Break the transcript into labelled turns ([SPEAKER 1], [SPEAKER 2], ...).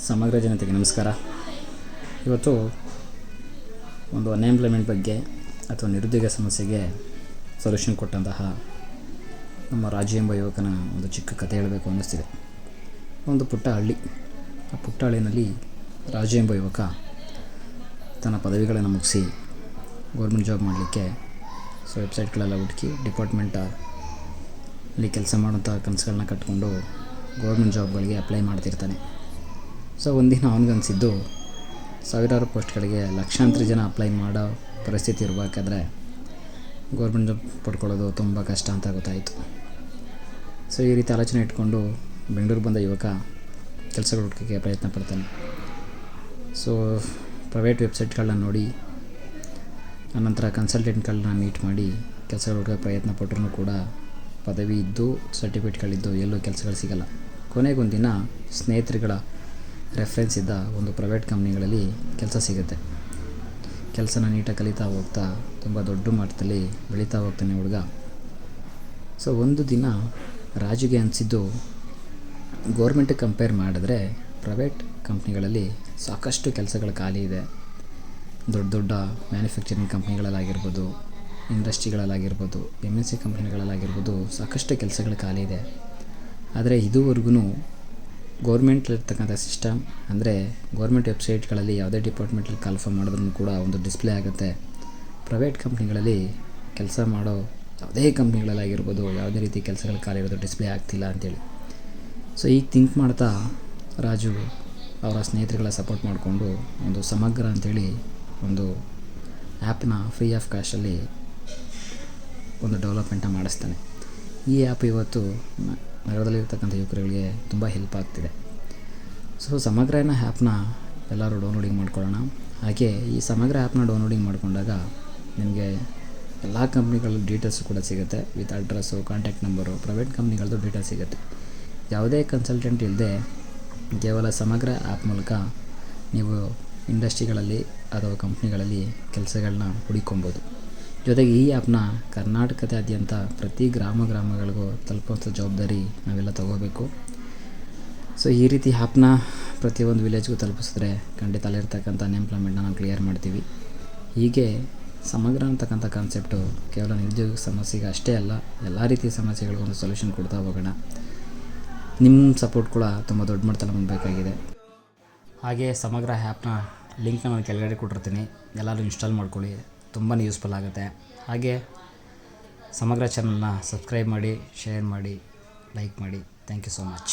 [SPEAKER 1] ಸಮಗ್ರ ಜನತೆಗೆ ನಮಸ್ಕಾರ. ಇವತ್ತು ಒಂದು ಅನ್ಎಂಪ್ಲಾಯ್ಮೆಂಟ್ ಬಗ್ಗೆ ಅಥವಾ ನಿರುದ್ಯೋಗ ಸಮಸ್ಯೆಗೆ ಸೊಲ್ಯೂಷನ್ ಕೊಟ್ಟಂತಹ ನಮ್ಮ ರಾಜು ಎಂಬ ಯುವಕನ ಒಂದು ಚಿಕ್ಕ ಕಥೆ ಹೇಳಬೇಕು ಅನ್ನಿಸ್ತಿದೆ. ಒಂದು ಪುಟ್ಟ ಹಳ್ಳಿ ಆ ಪುಟ್ಟ ಹಳ್ಳಿನಲ್ಲಿ ರಾಜು ಎಂಬ ಯುವಕ ತನ್ನ ಪದವಿಗಳನ್ನು ಮುಗಿಸಿ ಗೌರ್ಮೆಂಟ್ ಜಾಬ್ ಮಾಡಲಿಕ್ಕೆ ಸೊ ವೆಬ್ಸೈಟ್ಗಳೆಲ್ಲ ಹುಡುಕಿ ಡಿಪಾರ್ಟ್ಮೆಂಟ ಅಲ್ಲಿ ಕೆಲಸ ಮಾಡುವಂಥ ಕನಸುಗಳನ್ನ ಕಟ್ಕೊಂಡು ಗೌರ್ಮೆಂಟ್ ಜಾಬ್ಗಳಿಗೆ ಅಪ್ಲೈ ಮಾಡ್ತಿರ್ತಾನೆ. ಸೊ, ಒಂದಿನ ಅವನಿಗನ್ಸಿದ್ದು, ಸಾವಿರಾರು ಪೋಸ್ಟ್ಗಳಿಗೆ ಲಕ್ಷಾಂತರ ಜನ ಅಪ್ಲೈ ಮಾಡೋ ಪರಿಸ್ಥಿತಿ ಇರಬೇಕಾದ್ರೆ ಗೌರ್ಮೆಂಟ್ ಜಾಬ್ ಪಡ್ಕೊಳ್ಳೋದು ತುಂಬ ಕಷ್ಟ ಅಂತ ಗೊತ್ತಾಯಿತು. ಸೊ, ಈ ರೀತಿ ಆಲೋಚನೆ ಇಟ್ಕೊಂಡು ಬೆಂಗಳೂರು ಬಂದ ಯುವಕ ಕೆಲಸಗಳು ಹುಡುಕಕ್ಕೆ ಪ್ರಯತ್ನ ಪಡ್ತಾನೆ. ಸೊ, ಪ್ರೈವೇಟ್ ವೆಬ್ಸೈಟ್ಗಳನ್ನ ನೋಡಿ ಆನಂತರ ಕನ್ಸಲ್ಟೆಂಟ್ಗಳನ್ನ ಮೀಟ್ ಮಾಡಿ ಕೆಲಸಗಳು ಹುಡುಕೋ ಪ್ರಯತ್ನ ಪಟ್ಟರೂ ಕೂಡ ಪದವಿ ಇದ್ದು, ಸರ್ಟಿಫಿಕೇಟ್ಗಳಿದ್ದು ಎಲ್ಲೂ ಕೆಲಸಗಳು ಸಿಗಲ್ಲ. ಕೊನೆಗೊಂದಿನ ಸ್ನೇಹಿತರುಗಳ ರೆಫರೆನ್ಸ್ ಇದ್ದ ಒಂದು ಪ್ರೈವೇಟ್ ಕಂಪ್ನಿಗಳಲ್ಲಿ ಕೆಲಸ ಸಿಗುತ್ತೆ. ಕೆಲಸನ ನೀಟಾಗಿ ಕಲಿತಾ ಹೋಗ್ತಾ ತುಂಬ ದೊಡ್ಡ ಮಟ್ಟದಲ್ಲಿ ಬೆಳೀತಾ ಹೋಗ್ತಾನೆ ಹುಡುಗ. ಸೊ ಒಂದು ದಿನ ರಾಜುಗೆ ಅನಿಸಿದ್ದು ಗೋರ್ಮೆಂಟಿಗೆ ಕಂಪೇರ್ ಮಾಡಿದ್ರೆ ಪ್ರೈವೇಟ್ ಕಂಪ್ನಿಗಳಲ್ಲಿ ಸಾಕಷ್ಟು ಕೆಲಸಗಳು ಖಾಲಿ ಇದೆ. ದೊಡ್ಡ ದೊಡ್ಡ ಮ್ಯಾನುಫ್ಯಾಕ್ಚರಿಂಗ್ ಕಂಪ್ನಿಗಳಲ್ಲಾಗಿರ್ಬೋದು, ಇಂಡಸ್ಟ್ರಿಗಳಲ್ಲಾಗಿರ್ಬೋದು ಎಂ ಎನ್ ಸಿ ಕಂಪ್ನಿಗಳಲ್ಲಾಗಿರ್ಬೋದು ಸಾಕಷ್ಟು ಕೆಲಸಗಳು ಖಾಲಿ ಇದೆ. ಆದರೆ ಇದುವರೆಗೂ ಗೌರ್ಮೆಂಟ್ಲಿರ್ತಕ್ಕಂಥ ಸಿಸ್ಟಮ್ ಅಂದರೆ ಗೌರ್ಮೆಂಟ್ ವೆಬ್ಸೈಟ್ಗಳಲ್ಲಿ ಯಾವುದೇ ಡಿಪಾರ್ಟ್ಮೆಂಟಲ್ಲಿ ಕನ್ಫರ್ಮ್ ಮಾಡಿದ್ರೂ ಕೂಡ ಒಂದು ಡಿಸ್ಪ್ಲೇ ಆಗುತ್ತೆ. ಪ್ರೈವೇಟ್ ಕಂಪ್ನಿಗಳಲ್ಲಿ ಕೆಲಸ ಮಾಡೋ ಯಾವುದೇ ಕಂಪ್ನಿಗಳಲ್ಲಾಗಿರ್ಬೋದು, ಯಾವುದೇ ರೀತಿ ಕೆಲಸಗಳ ಖಾಲಿ ಇರೋದು ಡಿಸ್ಪ್ಲೇ ಆಗ್ತಿಲ್ಲ ಅಂತೇಳಿ. ಸೊ ಈಗ ಥಿಂಕ್ ಮಾಡ್ತಾ ರಾಜು ಅವರ ಸ್ನೇಹಿತರುಗಳ ಸಪೋರ್ಟ್ ಮಾಡಿಕೊಂಡು ಒಂದು ಸಮಗ್ರ ಅಂಥೇಳಿ ಒಂದು ಆ್ಯಪ್ನ ಫ್ರೀ ಆಫ್ ಕಾಸ್ಟಲ್ಲಿ ಒಂದು ಡೆವಲಪ್ಮೆಂಟನ್ನು ಮಾಡಿಸ್ತಾನೆ. ಈ ಆ್ಯಪ್ ಇವತ್ತು ನಗರದಲ್ಲಿರ್ತಕ್ಕಂಥ ಯುವಕರುಗಳಿಗೆ ತುಂಬ ಹೆಲ್ಪ್ ಆಗ್ತಿದೆ. ಸೊ ಸಮಗ್ರ ಅನ್ನೋ ಆ್ಯಪ್ನ ಎಲ್ಲರೂ ಡೌನ್ಲೋಡಿಂಗ್ ಮಾಡ್ಕೊಳ್ಳೋಣ. ಹಾಗೆ ಈ ಸಮಗ್ರ ಆ್ಯಪ್ನ ಡೌನ್ಲೋಡಿಂಗ್ ಮಾಡಿಕೊಂಡಾಗ ನಿಮಗೆ ಎಲ್ಲ ಕಂಪ್ನಿಗಳ ಡೀಟೇಲ್ಸ್ ಕೂಡ ಸಿಗುತ್ತೆ. With address contact number private ಕಂಪ್ನಿಗಳದ್ದು details ಸಿಗುತ್ತೆ. ಯಾವುದೇ ಕನ್ಸಲ್ಟೆಂಟ್ ಇಲ್ಲದೆ ಕೇವಲ ಸಮಗ್ರ ಆ್ಯಪ್ ಮೂಲಕ ನೀವು ಇಂಡಸ್ಟ್ರಿಗಳಲ್ಲಿ ಅಥವಾ ಕಂಪ್ನಿಗಳಲ್ಲಿ ಕೆಲಸಗಳನ್ನ ಹುಡುಕೊಬೋದು ಜೊತೆಗೆ ಈ ಆ್ಯಪ್ನ ಕರ್ನಾಟಕದಾದ್ಯಂತ ಪ್ರತಿ ಗ್ರಾಮ ಗ್ರಾಮಗಳಿಗೂ ತಲುಪುವಂಥ ಜವಾಬ್ದಾರಿ ನಾವೆಲ್ಲ ತಗೋಬೇಕು. ಸೊ ಈ ರೀತಿ ಆ್ಯಪ್ನ ಪ್ರತಿಯೊಂದು ವಿಲೇಜ್ಗೂ ತಲುಪಿಸಿದ್ರೆ ಖಂಡಿತ ಅಲ್ಲಿರ್ತಕ್ಕಂಥ ಅನ್ಎಂಪ್ಲಾಯ್ಮೆಂಟ್ನ ನಾವು ಕ್ಲಿಯರ್ ಮಾಡ್ತೀವಿ. ಹೀಗೆ ಸಮಗ್ರ ಅಂತಕ್ಕಂಥ ಕಾನ್ಸೆಪ್ಟು ಕೇವಲ ನಿರುದ್ಯೋಗ ಸಮಸ್ಯೆಗೆ ಅಷ್ಟೇ ಅಲ್ಲ, ಎಲ್ಲ ರೀತಿಯ ಸಮಸ್ಯೆಗಳಿಗೂ ಒಂದು ಸೊಲ್ಯೂಷನ್ ಕೊಡ್ತಾ ಹೋಗೋಣ. ನಿಮ್ಮ ಸಪೋರ್ಟ್ ಕೂಡ ತುಂಬ ದೊಡ್ಡ ಮಟ್ಟದಲ್ಲಿ ಬೇಕಾಗಿದೆ ಹಾಗೆ ಸಮಗ್ರ ಆ್ಯಪ್ನ ಲಿಂಕ್ನ ನಾನು ಕೆಳಗಡೆ ಕೊಟ್ಟಿರ್ತೀನಿ. ಎಲ್ಲರೂ ಇನ್ಸ್ಟಾಲ್ ಮಾಡ್ಕೊಳ್ಳಿ. ತುಂಬಾ ಯೂಸ್ಫುಲ್ ಆಗುತ್ತೆ. ಹಾಗೆ ಸಮಗ್ರ ಚಾನಲ್ನ ಸಬ್ಸ್ಕ್ರೈಬ್ ಮಾಡಿ ಶೇರ್ ಮಾಡಿ ಲೈಕ್ ಮಾಡಿ. Thank you so much